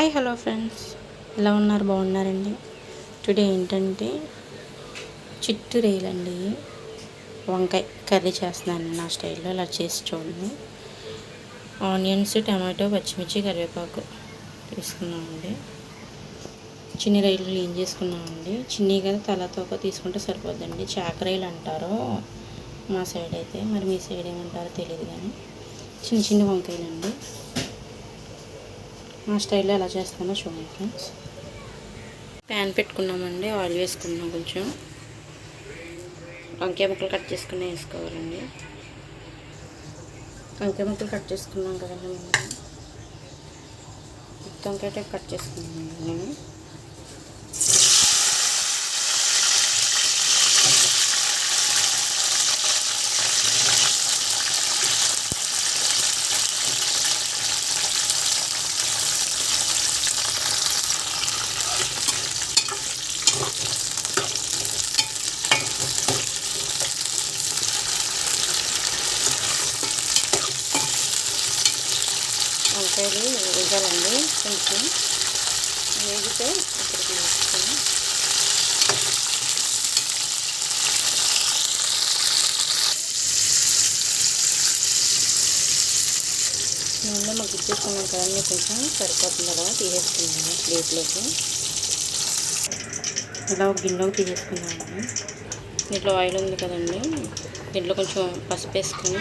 Hi hello friends. ఎలా ఉన్నారు? బాగున్నారండి? టుడే ఏంటంటే చిట్టురేలండి వంకాయ కర్రీ చేస్తున్నాను నా స్టైల్లో అలా చేసి చూడండి. ఆనియన్స్ టమాటో పచ్చిమిర్చి కరివేపాకు తీసుకున్నామండి చిన్ని రైలు క్లీన్ చేసుకున్నామండి చిన్ని కదా తలతోక తీసుకుంటే సరిపోద్దండి. చాకరైలు అంటారు మా సైడ్ అయితే. మరి మీ సైడ్ ఏమంటారో తెలియదు కానీ చిన్న చిన్న వంకాయలండి. మా స్టైల్లో ఎలా చేస్తానో చూడండి ఫ్రెండ్స్. ప్యాన్ పెట్టుకున్నామండి ఆయిల్ వేసుకున్నాం కొంచెం. వంకాయ ముక్కలు కట్ చేసుకుని వేసుకోవాలండి. వంకాయ ముక్కలు కట్ చేసుకున్నాం కదండి మేము వంకాయ కట్ చేసుకున్నాం నేను. వంకాయలు వేగాలండి కొంచెం. వేగితే ఇక్కడికి వేసుకొని నూనెలో మాకు ఇచ్చేసుకున్నాం కదండి కొంచెం సరిపోతుంది కదా తీసేసుకుందాము ప్లేట్లోకి. ఇలా ఒక గిన్నెలోకి తీసేసుకున్నాము దీంట్లో ఆయిల్ ఉంది కదండి. దీంట్లో కొంచెం పసుపు వేసుకొని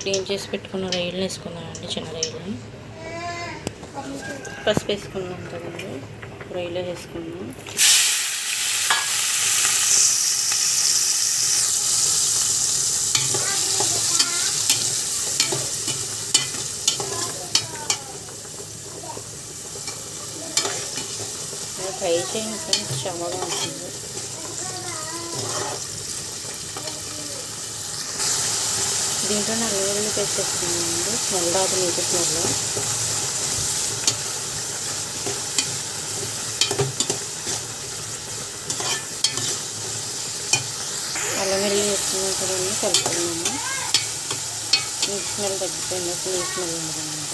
క్లీన్ చేసి పెట్టుకున్న రైలు వేసుకున్నాను చిన్న రైలు పసుపు వేసుకున్నాం కదండి. రైలు వేసుకున్నాం. ఫ్రై చేయండి ఫ్రెండ్స్ చాలా ఉంటుంది దీంట్లో నా వెల్లుల్లి పేస్ట్ వేసుకున్నానండి స్మెల్ రాదు నీటి స్మెల్ అల్లం వెల్లుల్లి వేసుకున్నాం కదండి కలుపుకున్నాము. నీకు స్మెల్ తగ్గిపోయింది నీటి స్మెల్ ఉండదన్నమాట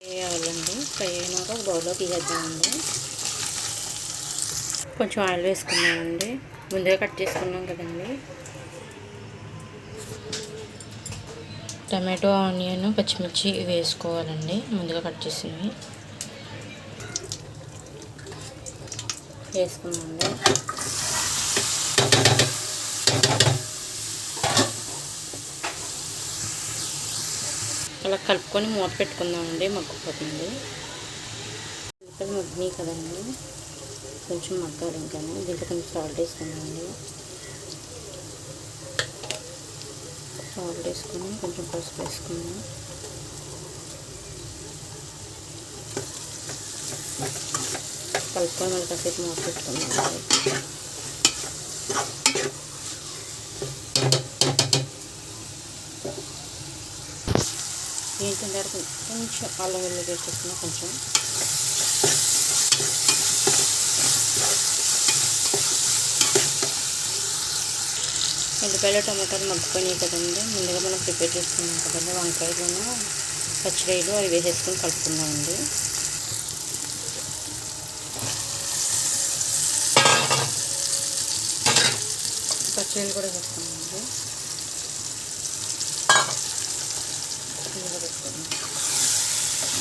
వేయాలండి ఫ్రై అయినాక ఒక బౌల్లో తీసేద్దామండి. కొంచెం ఆయిల్ వేసుకున్నామండి. ముందే కట్ చేసుకున్నాం కదండి. టమాటో ఆనియన్ పచ్చిమిర్చి వేసుకోవాలండి. ముందుగా కట్ చేసినవి వేసుకున్నాండి అలా కలుపుకొని మూత పెట్టుకుందామండి మగ్గిపోతుంది. ఇక్కడ మగ్గినాయి కదండి. కొంచెం మగ్గాలి ఇంకా దీంట్లో కొంచెం సాల్ట్ వేసుకుందామండి. సాల్ట్ వేసుకొని కొంచెం పసుపు వేసుకున్నాను. కలుపుకొని మళ్ళీ కాసేపు మూత పెట్టుకున్నాం ఏంటంటే కొంచెం అల్లం వెల్లుల్లి వేసేస్తున్నా కొంచెం. ఉల్లిపాయలు టమాటాలు మగ్గిపోయినాయి కదండి. ముందుగా మనం ప్రిపేర్ చేసుకున్నాం కదండి వంకాయలను పచ్చిరాయలు అవి వేసేసుకొని కలుపుకుందామండి. పచ్చిరాయలు కూడా వేసుకున్నామండి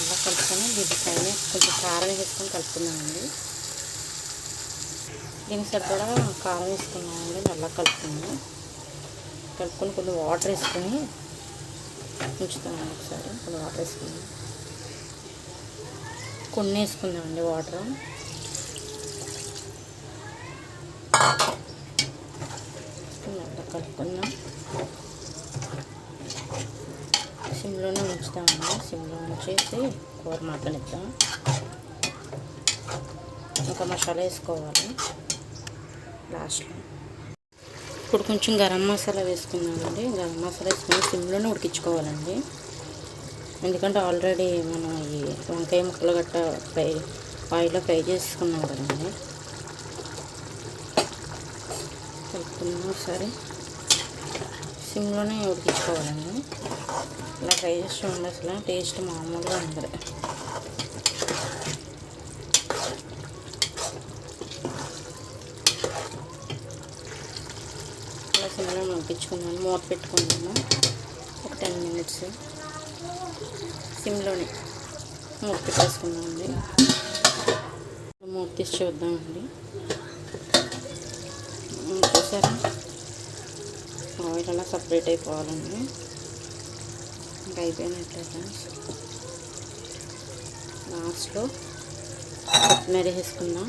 అలా కలుపుకొని దీని కొంచెం కారం వేసుకొని కలుపుకుందామండి. దీనికి సరిపడా కారం వేసుకున్నామండి నల్ల కలుపుకున్నాము కలుపుకొని కొన్ని వాటర్ వేసుకొని ఉంచుతామండి ఒకసారి. కొన్ని వాటర్ వేసుకుందాం కొన్ని వేసుకుందామండి వాటర్ అలా కలుపుకుందాం. సిమ్లోనే ఉంచుతామండి. సిమ్లో ఉంచేసి కూర మగ్గనిద్దాం ఒక మసాలా వేసుకోవాలి. లాస్ట్లో ఇప్పుడు కొంచెం గరం మసాలా వేసుకున్నామండి గరం మసాలా వేసుకుని సిమ్లోనే ఉడికించుకోవాలండి. ఎందుకంటే ఆల్రెడీ మనం ఈ వంకాయ ముక్కలు గట్ట ఫ్రై ఆయిల్లో ఫ్రై చేసుకున్నాం కదండి. కలుపుకున్నాం ఒకసారి. సిమ్లోనే ఉడికించుకోవాలండి. ఇలా ఫ్రై చేసి ఉండే అసలు టేస్ట్ మామూలుగా ఉండదు. పెట్టించుకున్నాను మూత పెట్టుకున్నాను ఒక టెన్ మినిట్స్. సిమ్లోనే మూత పెట్టేసుకున్నామండి మూత తీసి చూద్దామండి. చూసారా? ఆయిల్ అలా సపరేట్ అయిపోవాలండి. ఇంకా అయిపోయినట్లే ఫ్రెండ్స్. లాస్ట్లో కొత్తిమీర వేసుకుందాం.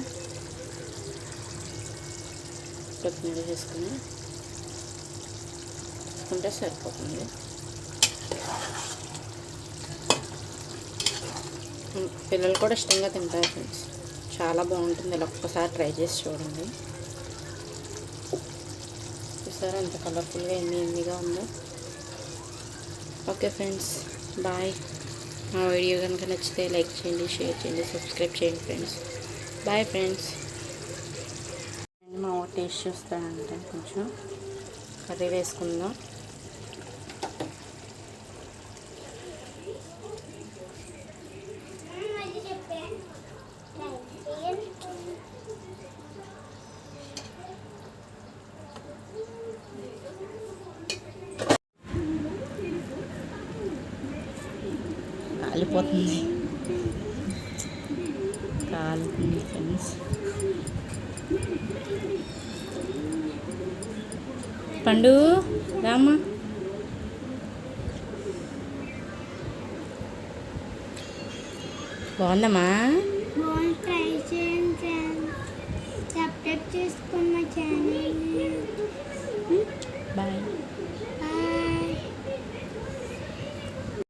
కొత్తిమీర వేసుకుని వేసుకుంటే సరిపోతుంది. పిల్లలు కూడా ఇష్టంగా తింటారు ఫ్రెండ్స్. చాలా బాగుంటుంది. ఇలా ఒక్కసారి ట్రై చేసి చూడండి. చూసారా ఎంత కలర్ఫుల్గా ఎన్ని ఎన్నిగా ఉందో. Okay friends bye. మా వీడియో కనుక నచ్చితే లైక్ చేయండి షేర్ చేయండి సబ్స్క్రైబ్ చేయండి ఫ్రెండ్స్. Bye friends. మా ఊరు టేస్ట్ చూస్తానంటే కొంచెం కర్రీ వేసుకుందాం. కాలిపోతుంది కాలుతుంది ఫ్రెండ్స్. పండు రామ్మా. బాగుందమ్మా. ట్రై చేయండి సబ్స్క్రైబ్ చేసుకున్న ఛానల్